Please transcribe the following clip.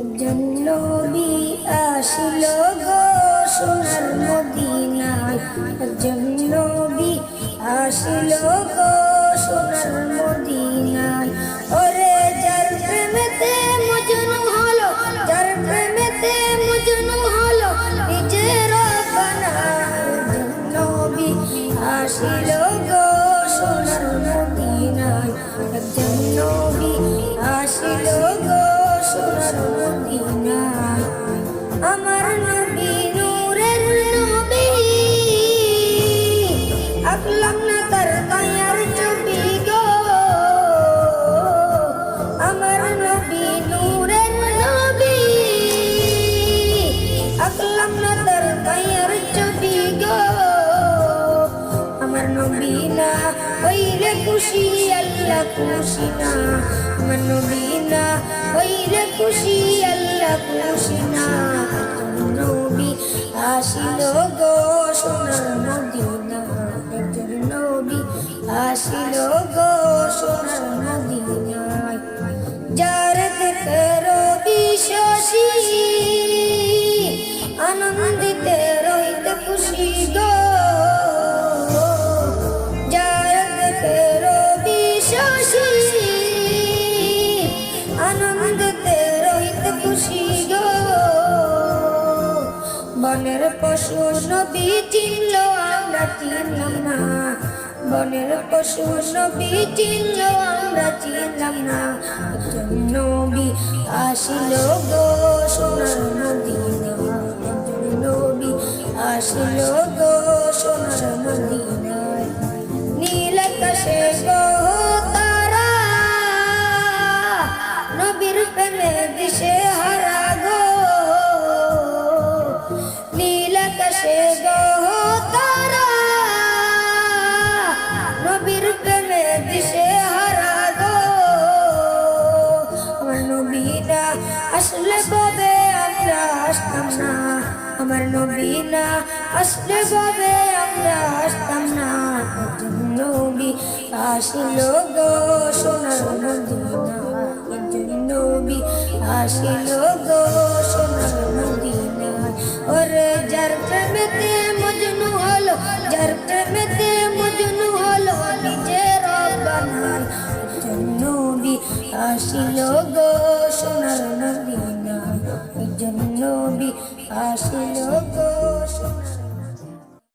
জন্নবী আসিল গো সোনার মদিনায়। জন্নবী আসিল গো সোনার মদিনায়। ওরে যার প্রেমেতে মজনু হলো, যার প্রেমেতে মজনু হলো, নিজের জন্নবী আসিল আকলাম না তার কায়ার ছবি গো। আমার নবী নূরের নবী। আকলাম না তার কায়ার ছবি গো। আমার নবী না হইলে খুশি, আল্লাহ খুশি না। আমার নবী না হইলে খুশি, আল্লাহ আসিল গো সোনার আসিল গো সোনার মদিনায় যার দেখে রবি শশী আনন্দিতে রহিতে খুশি গো। যার দেখে রবি শশী আনন্দিতে রহিতে খুশি গো। বনের পশু নবী চিনল বনের পশু নবী চিনল আমরা চিনলাম না। নবী আসিল গো সোনার নদী নবী আসিল গো নবীনা আসলে কবে আমরা আমার নবীনা, আসলে কবে আমরা আসতাম না? নবী আসিল গো, সোনার মদিনা। নবী আসিল গো, সোনার মদিনা। ওরে যার প্রেমেতে মজনু হলো, যার প্রেমেতে মজনু হলো, নিজের বানায় নবী আসিল গো জন্য আসিল গো